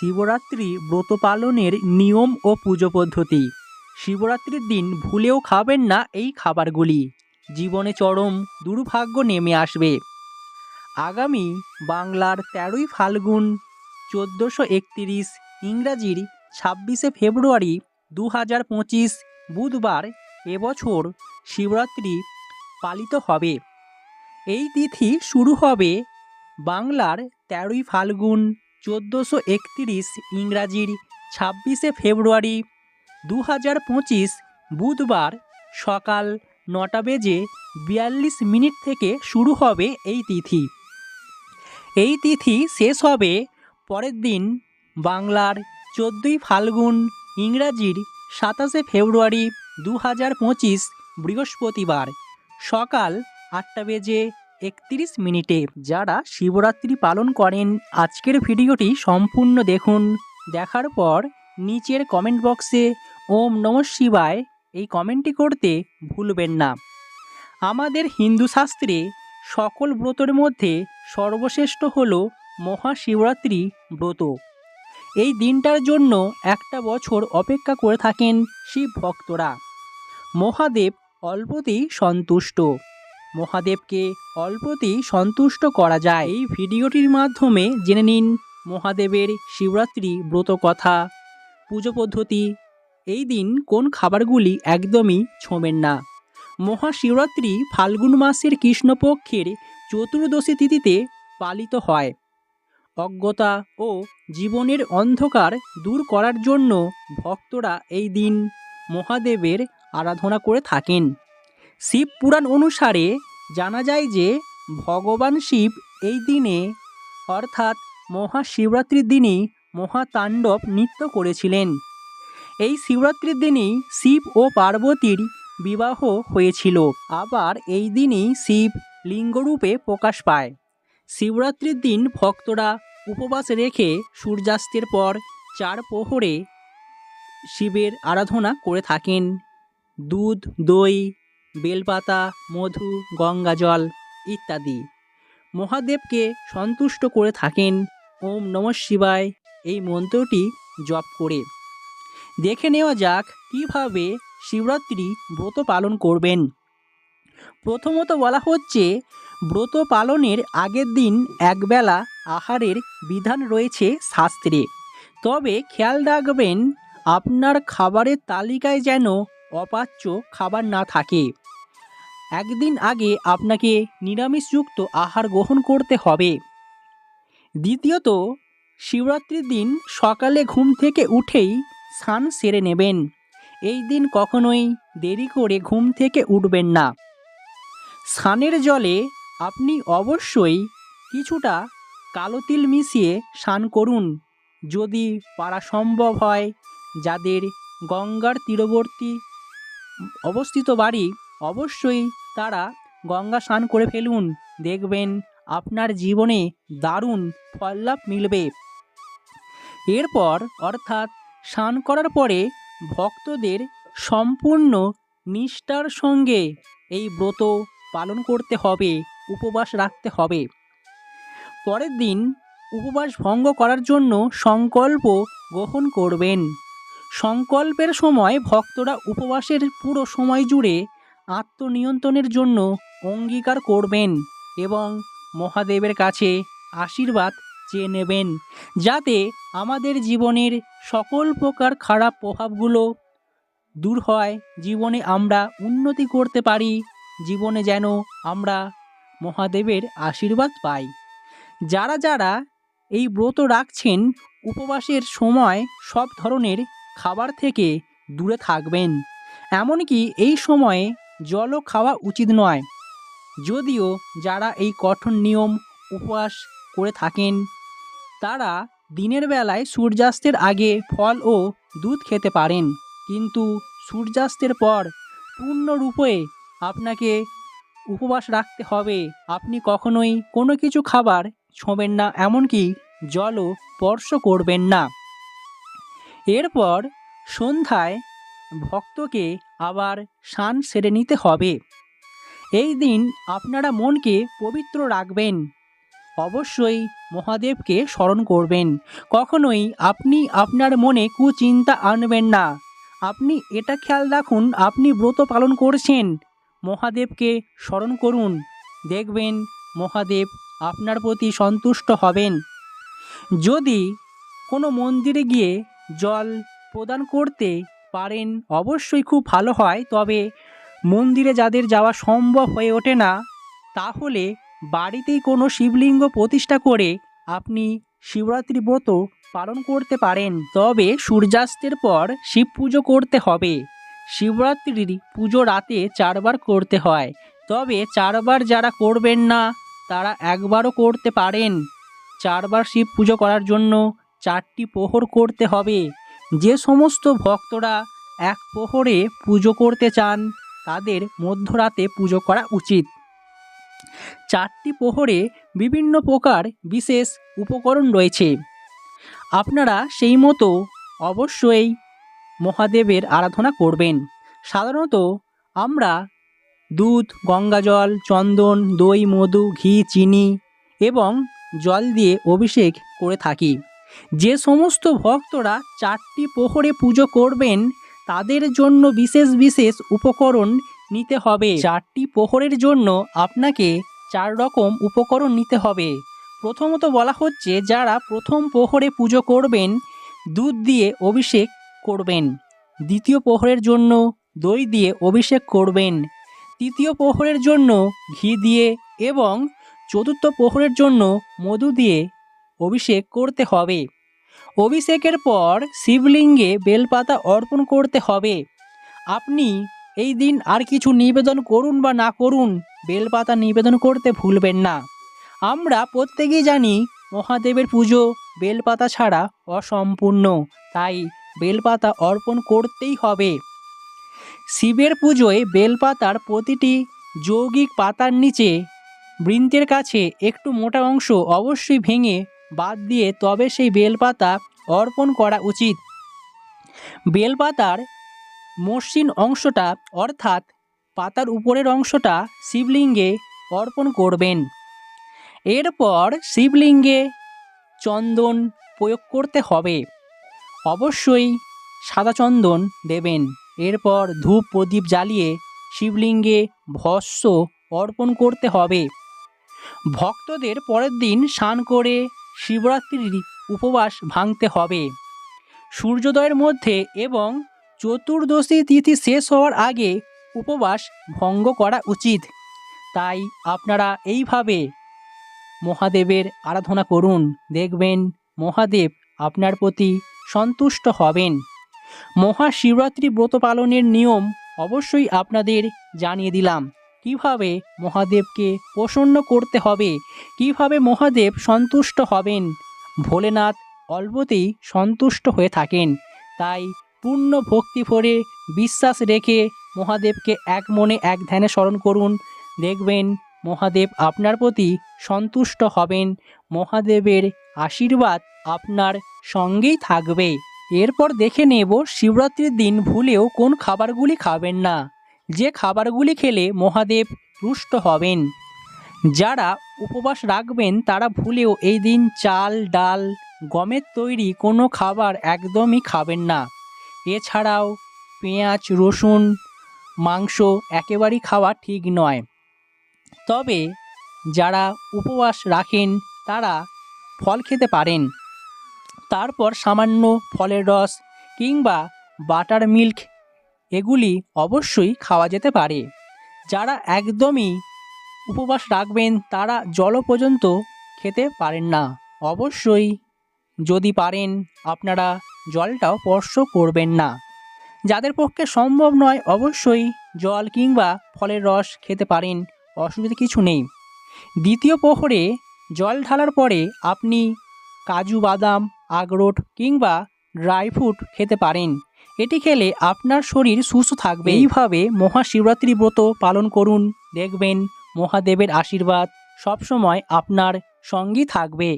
শিবরাত্রি ব্রত পালনের নিয়ম ও পুজো পদ্ধতি। শিবরাত্রির দিন ভুলেও খাবেন না এই খাবারগুলি। জীবনে চরম দুর্ভাগ্য নেমে আসবে। আগামী বাংলার তেরোই ফাল্গুন, চোদ্দোশো একতিরিশ ইংরাজির ছাব্বিশে ফেব্রুয়ারি দু হাজার পঁচিশ বুধবার এবছর শিবরাত্রি পালিত হবে। এই তিথি শুরু হবে বাংলার তেরোই ফাল্গুন চোদ্দোশো একতিরিশ ইংরাজির ছাব্বিশে ফেব্রুয়ারি দু হাজার পঁচিশ বুধবার সকাল নটা বেজে বিয়াল্লিশ মিনিট থেকে শুরু হবে এই তিথি। এই তিথি শেষ হবে পরের দিন বাংলার চোদ্দোই ফাল্গুন ইংরাজির সাতাশে ফেব্রুয়ারি দু হাজার পঁচিশ বৃহস্পতিবার সকাল আটটা বেজে একত্রিশ মিনিটে, যারা শিবরাত্রি পালন করেন, আজকের ভিডিওটি সম্পূর্ণ দেখুন। দেখার পর নিচের কমেন্ট বক্সে ওম নম শিবায়, এই কমেন্টটি করতে ভুলবেন না। আমাদের হিন্দু শাস্ত্রে সকল ব্রতের মধ্যে সর্বশ্রেষ্ঠ হল মহাশিবরাত্রি ব্রত। এই দিনটার জন্য একটা বছর অপেক্ষা করে থাকেন শিব ভক্তরা মহাদেব অল্পতেই সন্তুষ্ট। মহাদেবকে অল্পতেই সন্তুষ্ট করা যায়। এই ভিডিওটির মাধ্যমে জেনে নিন মহাদেবের শিবরাত্রি ব্রত কথা, পুজো পদ্ধতি, এই দিন কোন খাবারগুলি একদমই ছোঁবেন না। মহাশিবরাত্রি ফাল্গুন মাসের কৃষ্ণপক্ষের চতুর্দশী তিথিতে পালিত হয়। অজ্ঞতা ও জীবনের অন্ধকার দূর করার জন্য ভক্তরা এই দিন মহাদেবের আরাধনা করে থাকেন। শিব পুরাণ অনুসারে জানা যায় যে ভগবান শিব এই দিনে, অর্থাৎ মহাশিবরাত্রির দিনই মহাতাণ্ডব নৃত্য করেছিলেন। এই শিবরাত্রির দিনেই শিব ও পার্বতীর বিবাহ হয়েছিল। আবার এই দিনই শিব লিঙ্গরূপে প্রকাশ পায়। শিবরাত্রির দিন ভক্তরা উপবাস রেখে সূর্যাস্তের পর চার প্রহরে শিবের আরাধনা করে থাকেন। দুধ, দই বেলপাতা, মধু, গঙ্গাজল ইত্যাদি। মহাদেবকে সন্তুষ্ট করে থাকেন ওম নম শিবায় এই মন্ত্রটি জপ করে। দেখে নেওয়া যাক কীভাবে শিবরাত্রি ব্রত পালন করবেন। প্রথমত বলা হচ্ছে, ব্রত পালনের আগের দিন একবেলা আহারের বিধান রয়েছে শাস্ত্রে। তবে খেয়াল রাখবেন, আপনার খাবারের তালিকায় যেন অপাচ্য খাবার না থাকে। একদিন আগে আপনাকে নিরামিষযুক্ত আহার গ্রহণ করতে হবে। দ্বিতীয়ত, শিবরাত্রির দিন সকালে ঘুম থেকে উঠেই স্নান সেরে নেবেন। এই দিন কখনোই দেরি করে ঘুম থেকে উঠবেন না। স্নানের জলে আপনি অবশ্যই কিছুটা কালো তিল মিশিয়ে স্নান করুন। যদি পারা সম্ভব হয়, যাদের গঙ্গার তীরবর্তী অবস্থিত বাড়ি, অবশ্যই তারা গঙ্গা স্নান করে ফেলুন। দেখবেন আপনার জীবনে দারুণ ফললাভ মিলবে। এরপর অর্থাৎ স্নান করার পরে ভক্তদের সম্পূর্ণ নিষ্ঠার সঙ্গে এই ব্রত পালন করতে হবে, উপবাস রাখতে হবে। পরের দিন উপবাস ভঙ্গ করার জন্য সংকল্প গ্রহণ করবেন। সংকল্পের সময় ভক্তরা উপবাসের পুরো সময় জুড়ে আত্মনিয়ন্ত্রণের জন্য অঙ্গীকার করবেন এবং মহাদেবের কাছে আশীর্বাদ চেয়ে নেবেন, যাতে আমাদের জীবনের সকল প্রকার খারাপ প্রভাবগুলো দূর হয়। জীবনে আমরা উন্নতি করতে পারি, জীবনে যেন আমরা মহাদেবের আশীর্বাদ পাই। যারা যারা এই ব্রত রাখছেন, উপবাসের সময় সব ধরনের খাবার থেকে দূরে থাকবেন। এমনকি এই সময়ে জলও খাওয়া উচিত নয়। যদিও যারা এই কঠোর নিয়ম উপবাস করে থাকেন, তারা দিনের বেলায় সূর্যাস্তের আগে ফল ও দুধ খেতে পারেন। কিন্তু সূর্যাস্তের পর পূর্ণরূপে আপনাকে উপবাস রাখতে হবে। আপনি কখনোই কোনো কিছু খাবার ছোঁবেন না, এমনকি জলও স্পর্শ করবেন না। এরপর সন্ধ্যায় ভক্তকে আবার স্নান সেরে নিতে হবে। এই দিন আপনারা মনকে পবিত্র রাখবেন। অবশ্যই মহাদেবকে স্মরণ করবেন। কখনোই আপনি আপনার মনে কুচিন্তা আনবেন না। আপনি এটা খেয়াল রাখুন, আপনি ব্রত পালন করছেন। মহাদেবকে স্মরণ করুন। দেখবেন মহাদেব আপনার প্রতি সন্তুষ্ট হবেন। যদি কোনো মন্দিরে গিয়ে জল প্রদান করতে পারেন অবশ্যই খুব ভালো হয়, তবে মন্দিরে যাদের যাওয়া সম্ভব হয়ে ওঠে না, তাহলে বাড়িতেই কোনো শিবলিঙ্গ প্রতিষ্ঠা করে আপনি শিবরাত্রি ব্রত পালন করতে পারেন। তবে সূর্যাস্তের পর শিব পুজো করতে হবে। শিবরাত্রির পুজো রাতে চারবার করতে হয়। তবে চারবার যারা করবেন না, তারা একবারও করতে পারেন। চারবার শিব পুজো করার জন্য চারটি প্রহর করতে হবে। যে সমস্ত ভক্তরা এক প্রহরে পুজো করতে চান, তাদের মধ্যরাতে পুজো করা উচিত। চারটি প্রহরে বিভিন্ন প্রকার বিশেষ উপকরণ রয়েছে। আপনারা সেই মতো অবশ্যই মহাদেবের আরাধনা করবেন। সাধারণত আমরা দুধ গঙ্গাজল চন্দন, দই, মধু, ঘি, চিনি এবং জল দিয়ে অভিষেক করে থাকি। যে সমস্ত ভক্তরা চারটি প্রহরে পুজো করবেন, তাদের জন্য বিশেষ বিশেষ উপকরণ নিতে হবে। চারটি প্রহরের জন্য আপনাকে চার রকম উপকরণ নিতে হবে। প্রথমত বলা হচ্ছে, যারা প্রথম প্রহরে পুজো করবেন, দুধ দিয়ে অভিষেক করবেন। দ্বিতীয় প্রহরের জন্য দই দিয়ে অভিষেক করবেন। তৃতীয় প্রহরের জন্য ঘি দিয়ে এবং চতুর্থ প্রহরের জন্য মধু দিয়ে অভিষেক করতে হবে। অভিষেকের পর শিবলিঙ্গে বেলপাতা অর্পণ করতে হবে। আপনি এই দিন আর কিছু নিবেদন করুন বা না করুন, বেলপাতা নিবেদন করতে ভুলবেন না। আমরা প্রত্যেকেই জানি মহাদেবের পুজো বেলপাতা ছাড়া অসম্পূর্ণ, তাই বেলপাতা অর্পণ করতেই হবে। শিবের পুজোয় বেলপাতার প্রতিটি যৌগিক পাতার নিচে বৃন্তের কাছে একটু মোটা অংশ অবশ্যই ভেঙে বাদ দিয়ে তবে সেই বেলপাতা অর্পণ করা উচিত। বেলপাতার মসৃণ অংশটা অর্থাৎ পাতার উপরের অংশটা শিবলিঙ্গে অর্পণ করবেন। এরপর শিবলিঙ্গে চন্দন প্রয়োগ করতে হবে। অবশ্যই সাদা চন্দন দেবেন। এরপর ধূপ প্রদীপ জ্বালিয়ে শিবলিঙ্গে ভস্য অর্পণ করতে হবে। ভক্তদের পরের দিন স্নান করে শিবরাত্রির উপবাস ভাঙতে হবে। সূর্যোদয়ের মধ্যে এবং চতুর্দশী তিথি শেষ হওয়ার আগে উপবাস ভঙ্গ করা উচিত। তাই আপনারা এইভাবে মহাদেবের আরাধনা করুন। দেখবেন মহাদেব আপনার প্রতি সন্তুষ্ট হবেন। মহাশিবরাত্রি ব্রত পালনের নিয়ম অবশ্যই আপনাদের জানিয়ে দিলাম। কীভাবে মহাদেবকে প্রসন্ন করতে হবে? কীভাবে মহাদেব সন্তুষ্ট হবেন? ভোলেনাথ অল্পতেই সন্তুষ্ট হয়ে থাকেন। তাই পূর্ণ ভক্তি ভরে বিশ্বাস রেখে মহাদেবকে এক মনে এক ধ্যানে স্মরণ করুন। দেখবেন মহাদেব আপনার প্রতি সন্তুষ্ট হবেন। মহাদেবের আশীর্বাদ আপনার সঙ্গেই থাকবে। এরপর দেখে নেব শিবরাত্রির দিন ভুলেও কোন খাবারগুলি খাবেন না। যে খাবারগুলি খেলে মহাদেব রুষ্ট হবেন। যারা উপবাস রাখবেন, তারা ভুলেও এই দিন চাল, ডাল, গমের তৈরি কোনো খাবার একদমই খাবেন না। এছাড়াও পেঁয়াজ, রসুন, মাংস একেবারেই খাওয়া ঠিক নয়। তবে যারা উপবাস রাখেন, তারা ফল খেতে পারেন। তারপর সামান্য ফলের রস কিংবা বাটার মিল্ক এগুলি অবশ্যই খাওয়া যেতে পারে। যারা একদমই উপবাস রাখবেন, তারা জলও পর্যন্ত খেতে পারেন না। অবশ্যই যদি পারেন, আপনারা জলটাও স্পর্শ করবেন না। যাদের পক্ষে সম্ভব নয়, অবশ্যই জল কিংবা ফলের রস খেতে পারেন, অসুবিধা কিছু নেই। দ্বিতীয় প্রহরে জল ঢালার পরে আপনি কাজু, বাদাম, আখরোট কিংবা ড্রাই ফ্রুট খেতে পারেন। এটি খেলে আপনার শরীর সুস্থ থাকবে। এইভাবে মহাশিবরাত্রি ব্রত পালন করুন। দেখবেন মহাদেবের আশীর্বাদ সবসময় আপনার সঙ্গী থাকবে।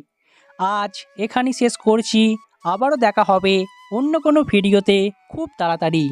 আজ এখানেই শেষ করছি। আবারও দেখা হবে অন্য কোনো ভিডিওতে খুব তাড়াতাড়ি।